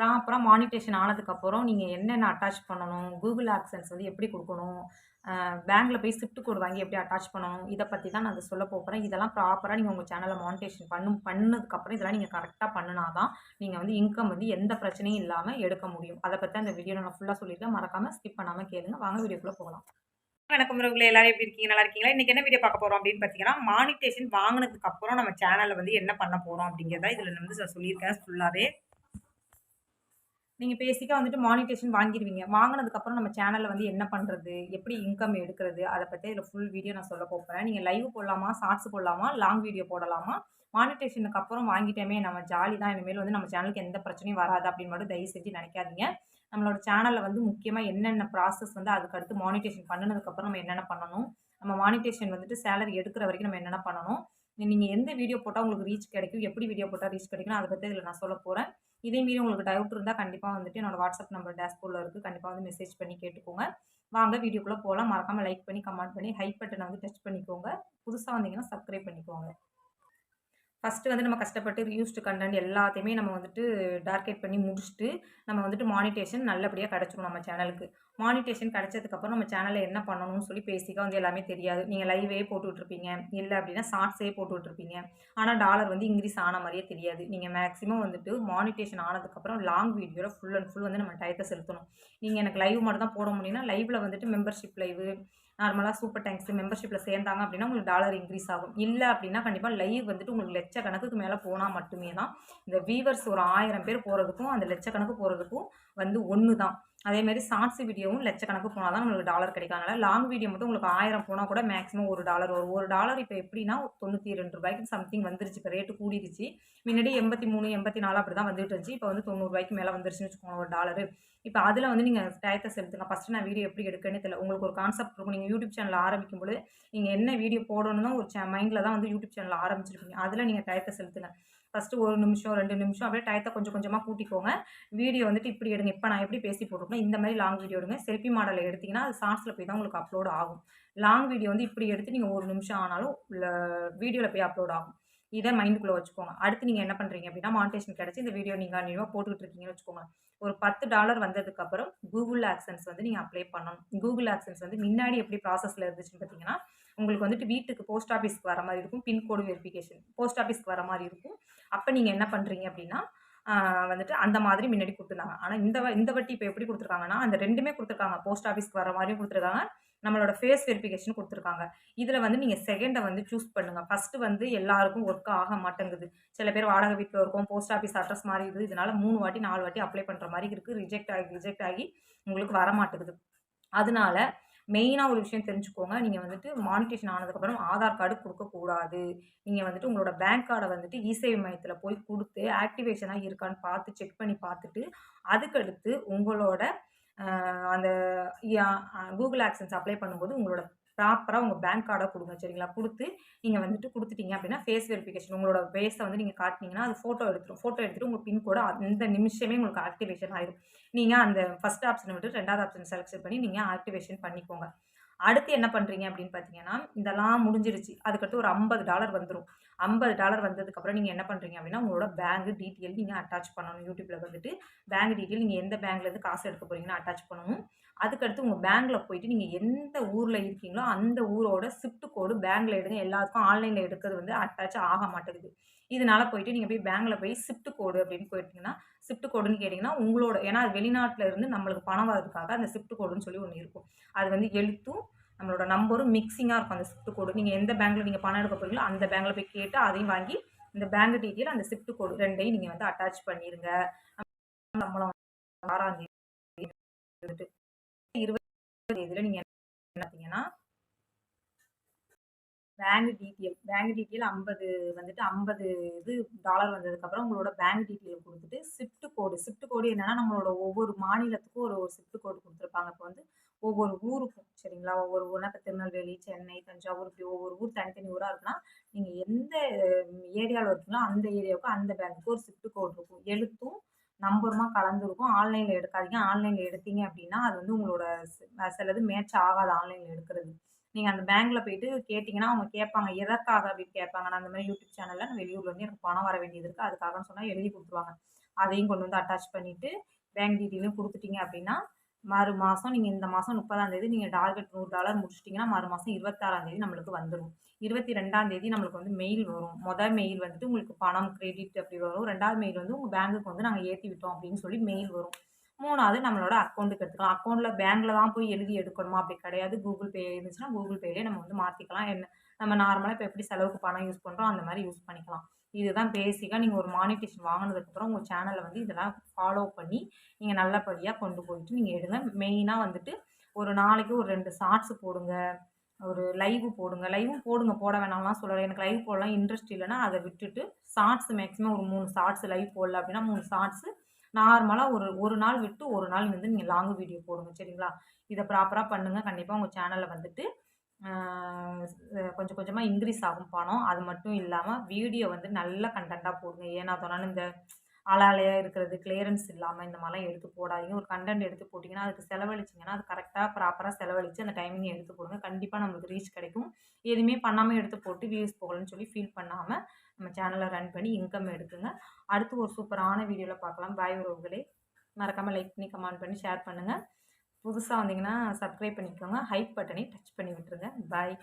ப்ராப்பராக மானிட்டேஷன் ஆனதுக்கப்புறம் நீங்கள் என்னென்ன அட்டாச் பண்ணணும்? கூகுள் ஆக்சன்ஸ் வந்து எப்படி கொடுக்கணும்? பேங்க்கில் போய் ஸ்விஃப்ட் கோடு வாங்கி எப்படி அட்டாச் பண்ணணும்? இதை பற்றி தான் நான் அதை சொல்ல போகிறேன் இதெல்லாம் ப்ராப்பராக நீங்கள் உங்கள் சேனலில் மானிட்டேஷன் பண்ணும் பண்ணதுக்கப்புறம் இதெல்லாம் நீங்கள் கரெக்டாக பண்ணினா தான் நீங்கள் வந்து இன்கம் வந்து எந்த பிரச்சனையும் இல்லாமல் எடுக்க முடியும். அதை பற்றி அந்த வீடியோ நான் ஃபுல்லாக சொல்லியிருக்கேன். மறக்காமல் ஸ்கிப் பண்ணாமல் கேளுங்க. வாங்க வீடியோக்குள்ளே போகலாம். வணக்கம் உறவுகளை. எல்லாரும் எப்படி இருக்கீங்க? நல்லா இருக்கீங்களா? இன்றைக்கி என்ன வீடியோ பார்க்க போகிறோம் அப்படின்னு பார்த்தீங்கன்னா மானிட்டேஷன் வாங்கினதுக்கு அப்புறம் நம்ம சேனலில் வந்து என்ன பண்ண போகிறோம் அப்படிங்கிறத இதில் வந்து சொல்லியிருக்கேன் ஃபுல்லாகவே நீங்கள் பேசிக்காக வந்துட்டு மானிட்டேஷன் வாங்கிடுவீங்க வாங்கினதுக்கப்புறம் நம்ம சேனலில் வந்து என்ன பண்ணுறது எப்படி இன்கம் எடுக்கிறது? அதை பற்றி இதில் ஃபுல் வீடியோ நான் சொல்ல போகிறேன் நீங்கள் லைவ் போடலாமா? ஷார்ட்ஸ் போடலாமா? லாங் வீடியோ போடலாமா? மானிட்டேஷனுக்கு அப்புறம் வாங்கிட்டோமே நம்ம ஜாலி தான். இனிமேல் வந்து நம்ம சேனலுக்கு எந்த பிரச்சனையும் வராது அப்படின்னு மட்டும் தயவு செஞ்சு நினைக்காதீங்க. நம்மளோட சேனலில் வந்து முக்கியமாக என்னென்ன ப்ராசஸ் வந்து அதுக்கு அடுத்து மானிட்டேஷன் பண்ணினதுக்கப்புறம் நம்ம என்னென்ன பண்ணணும்? நம்ம மானிட்டேஷன் வந்துட்டு சேலரி எடுக்கிற வரைக்கும் நம்ம என்னென்ன பண்ணணும்? நீங்கள் எந்த வீடியோ போட்டால் உங்களுக்கு ரீச் கிடைக்கும்? எப்படி வீடியோ போட்டால் ரீச் கிடைக்கும் அதை பற்றி இதில் நான் சொல்ல போகிறேன் இதே மீறி உங்களுக்கு டவுட் இருந்தால் கண்டிப்பாக வந்துட்டு என்னோட வாட்ஸ்அப் நம்பர் டேஷ்போர்டில் இருக்குது கண்டிப்பாக வந்து மெசேஜ் பண்ணி கேட்டுக்கோங்க. வாங்க வீடியோக்குள்ளே போகலாம் மறக்காமல் லைக் பண்ணி கமெண்ட் பண்ணி ஹைப் பட்டனை வந்து டச் பண்ணிக்கோங்க. புதுசாக வந்தீங்கன்னா சப்ஸ்கிரைப் பண்ணிக்கோங்க. ஃபஸ்ட்டு வந்து நம்ம கஷ்டப்பட்டு ரியூஸ்டு கண்டென்ட் எல்லாத்தையுமே நம்ம வந்துட்டு டார்கெட் பண்ணி முடிச்சுட்டு நம்ம வந்துட்டு மானிட்டேஷன் நல்லபடியாக கிடச்சிரும் நம்ம சேனலுக்கு மானிட்டேஷன் கிடச்சதுக்கப்புறம் நம்ம சேனலில் என்ன பண்ணணும்னு சொல்லி பேசிக்காக வந்து எல்லாமே தெரியாது. நீங்கள் லைவே போட்டுட்ருப்பீங்க இல்லை அப்படின்னா ஷார்ட்ஸே போட்டுட்ருப்பீங்க ஆனால் டாலர் வந்து இன்க்ரீஸ் ஆன மாதிரியே தெரியாது. நீங்கள் மேக்ஸிமம் வந்துட்டு மானிட்டேஷன் ஆனதுக்கப்புறம் லாங் வீடியோவில் ஃபுல் அண்ட் ஃபுல் வந்து நம்ம டயத்தை செலுத்தணும். நீங்கள் எனக்கு லைவ் மட்டும் தான் போட முடியும்னா லைவில் வந்துட்டு மெம்பர்ஷிப் லைவு நார்மலாக சூப்பர் டேங்க்ஸ் மெம்பர்ஷிப்பில் சேர்ந்தாங்க அப்படின்னா உங்களுக்கு டாலர் இன்க்ரீஸ் ஆகும். இல்லை அப்படின்னா கண்டிப்பாக லைவ் வந்துட்டு உங்களுக்கு லட்சக்கணக்குக்கு மேலே போனால் மட்டுமே தான் இந்த வீவர்ஸ் ஒரு ஆயிரம் பேர் போகிறதுக்கும் அந்த லட்சக்கணக்கு போகிறதுக்கும் வந்து ஒன்று தான் அதே மாதிரி ஷார்ட்ஸ் வீடியோவும் லட்சக்கணக்கு போனால் தான் உங்களுக்கு டாலர் கிடைக்கும். அதனால் லாங் வீடியோ மட்டும் உங்களுக்கு ஆயிரம் போனால் கூட மேக்ஸிமம் ஒரு டாலர் வரும். ஒரு டாலர் இப்போ எப்படின்னா தொண்ணூற்றி ரெண்டு ரூபாய்க்கு சம்திங் வந்துருச்சு. இப்போ ரேட்டு கூடிருச்சு. முன்னாடி எண்பத்தி மூணு எண்பத்தி நாலு அப்படி தான் வந்துட்டு இருந்துச்சு. இப்போ வந்து தொண்ணூறுபாய்க்கு மேலே வந்துருச்சுன்னு வச்சுக்கோங்க ஒரு டாலர் இப்போ அதில் வந்து நீங்கள் டயத்தை செலுத்துங்க. ஃபஸ்ட்டு நான் வீடியோ எப்படி எடுக்கணும்னு தெரியல. உங்களுக்கு ஒரு கான்செப்ட் இருக்கும். நீங்கள் யூடியூப் சேனல் ஆரம்பிக்கும் போது நீங்கள் என்ன வீடியோ போடணும் தான் ஒரு மைண்டில் தான் வந்து யூடியூப் சேனல் ஆரம்பிச்சிருக்கீங்க அதில் நீங்கள் டயத்தை செலுத்துங்க. ஃபஸ்ட்டு ஒரு நிமிஷம் ரெண்டு நிமிஷம் அப்படியே டயத்தை கொஞ்சம் கொஞ்சமாக கூட்டிக்கோங்க. வீடியோ வந்துட்டு இப்படி எடுங்க. இப்போ நான் எப்படி பேசி போட்டிருக்கேன் இந்த மாதிரி லாங் வீடியோ எடுங்க. செல்ஃபி மாடலில் எடுத்திங்கன்னா அது ஷார்ட்ஸில் போய் தான் உங்களுக்கு அப்லோட் ஆகும். லாங் வீடியோ வந்து இப்படி எடுத்து நீங்கள் ஒரு நிமிஷம் ஆனாலும் வீடியோவில் போய் அப்லோட் ஆகும். இதை மைண்டுக்குள்ளே வச்சுக்கோங்க. அடுத்து நீங்கள் என்ன பண்ணுறீங்க அப்படின்னா மானிட்டேஷன் கிடச்சி இந்த வீடியோ நீங்கள் கண்டினியூவாக போட்டுக்கிட்டு இருக்கீங்கன்னு வச்சுக்கோங்க. ஒரு பத்து டாலர் வந்ததுக்கப்புறம் கூகுள் ஆக்சன்ஸ் வந்து நீங்கள் அப்ளை பண்ணணும். கூகுள் ஆக்சன்ஸ் வந்து முன்னாடி எப்படி ப்ராசஸில் இருந்துச்சுன்னு பார்த்தீங்கன்னா உங்களுக்கு வந்துட்டு வீட்டுக்கு போஸ்ட் ஆஃபீஸ்க்கு வர மாதிரி இருக்கும். பின்கோடு வெரிஃபிகேஷன் போஸ்ட் ஆஃபீஸ்க்கு வர மாதிரி இருக்கும். அப்போ நீங்கள் என்ன பண்ணுறீங்க அப்படின்னா வந்துட்டு அந்த மாதிரி முன்னாடி கொடுத்துருந்தாங்க. ஆனால் இந்த இந்த வட்டி இப்போ எப்படி கொடுத்துருக்காங்கன்னா அந்த ரெண்டுமே கொடுத்துருக்காங்க. போஸ்ட் ஆஃபீஸ்க்கு வர மாதிரியும் கொடுத்துருக்காங்க. நம்மளோட ஃபேஸ் வெரிஃபிகேஷன் கொடுத்துருக்காங்க. இதில் வந்து நீங்கள் செகண்டை வந்து சூஸ் பண்ணுங்கள் ஃபஸ்ட்டு வந்து எல்லாருக்கும் ஒர்க் ஆக மாட்டேங்குது. சில பேர் வாடகை வீட்டில் இருக்கும். போஸ்ட் ஆஃபீஸ் அட்ரஸ் மாதிரி இருக்குது. இதனால் மூணு வாட்டி நாலு வாட்டி அப்ளை பண்ணுற மாதிரி இருக்குது ரிஜெக்ட் ஆகி ரிஜெக்ட் ஆகி உங்களுக்கு வர மாட்டேங்குது. அதனால மெயினாக ஒரு விஷயம் தெரிஞ்சுக்கோங்க. நீங்கள் வந்துட்டு மானிட்டேஷன் ஆனதுக்கப்புறம் ஆதார் கார்டு கொடுக்கக்கூடாது நீங்கள் வந்துட்டு உங்களோட பேங்க் கார்டை வந்துட்டு இசேவை மையத்தில் போய் கொடுத்து ஆக்டிவேஷனாக இருக்கான்னு பார்த்து செக் பண்ணி பார்த்துட்டு அதுக்கடுத்து உங்களோட அந்த கூகுள் ஆக்சன்ஸ் அப்ளை பண்ணும்போது உங்களோட ப்ராப்பராக உங்கள் பேங்க் கார்டை கொடுங்க சரிங்களா? கொடுத்து நீங்கள் வந்துட்டு கொடுத்துட்டீங்க அப்படின்னா ஃபேஸ் வெரிஃபிகேஷன் உங்களோட ஃபேஸை வந்து நீங்கள் காட்டினீங்கன்னா அது ஃபோட்டோ எடுத்துரும். ஃபோட்டோ எடுத்துகிட்டு உங்கள் பின்கோடு அந்த நிமிஷமே உங்களுக்கு ஆக்டிவேஷன் ஆயிடும் நீங்கள் அந்த ஃபஸ்ட் ஆப்ஷனை விட்டு ரெண்டாவது ஆப்ஷன் செலக்ட் பண்ணி நீங்கள் ஆக்டிவேஷன் பண்ணிக்கோங்க. அடுத்து என்ன பண்ணுறீங்க அப்படின்னு பார்த்தீங்கன்னா இதெல்லாம் முடிஞ்சிருச்சு. அதுக்கடுத்து ஒரு ஐம்பது டாலர் வந்துடும் ஐம்பது டாலர் வந்ததுக்கப்புறம் நீங்கள் என்ன பண்ணுறீங்க அப்படின்னா உங்களோட பேங்க் டீட்டெயில் நீங்கள் அட்டாச் பண்ணணும். யூடியூப்பில் வந்துட்டு பேங்க் டீட்டெயில் நீங்கள் எந்த பேங்க்லேருந்து காசு எடுக்க போகிறீங்கன்னா அட்டாச் பண்ணணும். அதுக்கடுத்து உங்கள் பேங்க்கில் போயிட்டு நீங்கள் எந்த ஊரில் இருக்கீங்களோ அந்த ஊரோட ஸ்விஃப்ட் கோடு பேங்க்கில் எடுங்க. எல்லாத்துக்கும் ஆன்லைனில் எடுக்கிறது வந்து அட்டாச் ஆக மாட்டேங்குது. இதனால் போயிட்டு நீங்கள் போய் பேங்க்கில் போய் ஸ்விஃப்ட் கோடு அப்படின்னு போயிட்டீங்கன்னா ஷிஃப்ட் கோடுன்னு கேட்டிங்கன்னா உங்களோட ஏன்னா அது வெளிநாட்டில் இருந்து நம்மளுக்கு பணம் வரதுக்காக அந்த ஷிஃப்ட் கோடுன்னு சொல்லி ஒன்று இருக்கும். அது வந்து எழுத்தும் நம்மளோட நம்பரும் மிக்சிங்காக இருக்கும் அந்த ஷிஃப்ட் கோடு நீங்கள் எந்த பேங்க்கில் நீங்கள் பணம் எடுக்க போகிறீங்களோ அந்த பேங்க்கில் போய் கேட்டு அதையும் வாங்கி இந்த பேங்க் டீட்டெயில் அந்த ஷிஃப்ட் கோடு ரெண்டையும் நீங்கள் வந்து அட்டாச் பண்ணிடுங்க நம்மளும் ஆறாம் தேதி இருபது தேதியில் நீங்கள் என்ன பார்த்தீங்கன்னா பேங்க் டீட்டெயில் பேங்க் டீட்டெயில் ஐம்பது வந்துட்டு ஐம்பது இது டாலர் வந்ததுக்கப்புறம் உங்களோட பேங்க் டீட்டெயில் கொடுத்துட்டு ஷிஃப்ட் கோடு ஷிஃப்ட் கோடு என்னென்னா நம்மளோட ஒவ்வொரு மாநிலத்துக்கும் ஒரு ஒரு ஷிஃப்ட் கோடு கொடுத்துருப்பாங்க. இப்போ வந்து ஒவ்வொரு ஊருக்கும் சரிங்களா? ஒவ்வொரு ஊர்னா இப்போ திருநெல்வேலி சென்னை தஞ்சாவூர் இப்படி ஒவ்வொரு ஊர் தனித்தனி ஊராக இருக்குன்னா நீங்கள் எந்த ஏரியாவில் இருக்கீங்களோ அந்த ஏரியாவுக்கு அந்த பேங்க்குக்கு ஒரு ஷிஃப்ட் கோடு இருக்கும். எழுத்தும் நம்பருமா கலந்துருக்கும் ஆன்லைனில் எடுக்காதீங்க. ஆன்லைனில் எடுத்தீங்க அப்படின்னா அது வந்து உங்களோட சிலது மேட்ச் ஆகாது ஆன்லைனில் எடுக்கிறது. நீங்கள் அந்த பேங்க்கில் போயிட்டு கேட்டிங்கன்னா அவங்க கேட்பாங்க எதற்காக? அப்படின்னு கேட்பாங்க. நான் அந்த மாதிரி யூடியூப் சேனலில் நான் வெளியூர்லேருந்து எனக்கு பணம் வர வேண்டியது இருக்குது அதுக்காகன்னு சொன்னால் எழுதி கொடுத்துருவாங்க. அதையும் கொண்டு வந்து அட்டாச் பண்ணிவிட்டு பேங்க் டீட்டெயிலும் கொடுத்துட்டீங்க அப்படின்னா மறு மாதம் நீங்கள் இந்த மாதம் முப்பதாந்தேதி நீங்கள் டார்கெட் நூறு டாலர் முடிச்சிட்டிங்கன்னா மறு மாதம் இருபத்தாறாந்தேதி நம்மளுக்கு வந்துடும் இருபத்தி ரெண்டாந்தேதி நம்மளுக்கு வந்து மெயில் வரும். மொதல் மெயில் வந்துட்டு உங்களுக்கு பணம் கிரெடிட் அப்படி வரும். ரெண்டாவது மெயில் வந்து உங்கள் பேங்க்குக்கு வந்து நாங்கள் ஏற்றி விட்டோம் அப்படின்னு சொல்லி மெயில் வரும். மூணாவது நம்மளோட அக்கௌண்ட்டுக்கு எடுத்துக்கலாம் அக்கௌண்ட்டில் பேங்க்கில் தான் போய் எழுதி எடுக்கணுமா? அப்படி கிடையாது. கூகுள் பே இருந்துச்சுன்னா கூகுள் பேலேயே நம்ம வந்து மாற்றிக்கலாம் என்ன நம்ம நார்மலாக இப்போ எப்படி செலவுக்கு பணம் யூஸ் பண்ணுறோம் அந்த மாதிரி யூஸ் பண்ணிக்கலாம். இதுதான் பேசிக்காக நீங்கள் ஒரு மானிட்டேஷன் வாங்கினதுக்கப்புறம் உங்கள் சேனலை வந்து இதெல்லாம் ஃபாலோ பண்ணி நீங்கள் நல்லபடியாக கொண்டு போயிட்டு நீங்கள் எடுங்க மெயினாக வந்துட்டு ஒரு நாளைக்கு ஒரு ரெண்டு ஷார்ட்ஸ் போடுங்க. ஒரு லைவ் போடுங்க. லைவும் போடுங்க. போட வேணாம்லாம் சொல்லலை. எனக்கு லைவ் போடலாம் இன்ட்ரெஸ்ட் இல்லைன்னா அதை விட்டுட்டு ஷார்ட்ஸ் மேக்ஸிமம் ஒரு மூணு ஷார்ட்ஸ் லைவ் போடல அப்படின்னா மூணு ஷார்ட்ஸு நார்மலாக ஒரு ஒரு நாள் விட்டு ஒரு நாள் வந்து நீங்கள் லாங் வீடியோ போடுங்க சரிங்களா? இதை ப்ராப்பராக பண்ணுங்கள் கண்டிப்பாக உங்கள் சேனலில் வந்துட்டு கொஞ்சம் கொஞ்சமாக இன்க்ரீஸ் ஆகும் பணம். அது மட்டும் இல்லாமல் வீடியோ வந்து நல்ல கண்டென்ட்டாக போடுங்க. ஏன்னா இந்த அலாலையாக இருக்கிறது கிளியரன்ஸ் இல்லாமல் இந்த மாதிரிலாம் எடுத்து போடாதீங்க. ஒரு கண்டென்ட் எடுத்து போட்டிங்கன்னா அதுக்கு செலவழிச்சிங்கன்னா அது கரெக்டாக ப்ராப்பராக செலவழித்து அந்த டைமிங்கை எடுத்து போடுங்க. கண்டிப்பாக நம்மளுக்கு ரீச் கிடைக்கும். எதுவுமே பண்ணாமல் எடுத்து போட்டு வியூஸ் போகலன்னு சொல்லி ஃபீல் பண்ணாமல் நம்ம சேனலை ரன் பண்ணி இன்கம் எடுக்குங்க. அடுத்து ஒரு சூப்பரான வீடியோவில் பார்க்கலாம். பாய் உறவுகளே. மறக்காமல் லைக் பண்ணி கமெண்ட் பண்ணி ஷேர் பண்ணுங்கள் புதுசாக வந்தீங்கன்னா சப்ஸ்கிரைப் பண்ணிக்கோங்க. ஹைப் பட்டனை டச் பண்ணி விட்டுருங்க. பாய்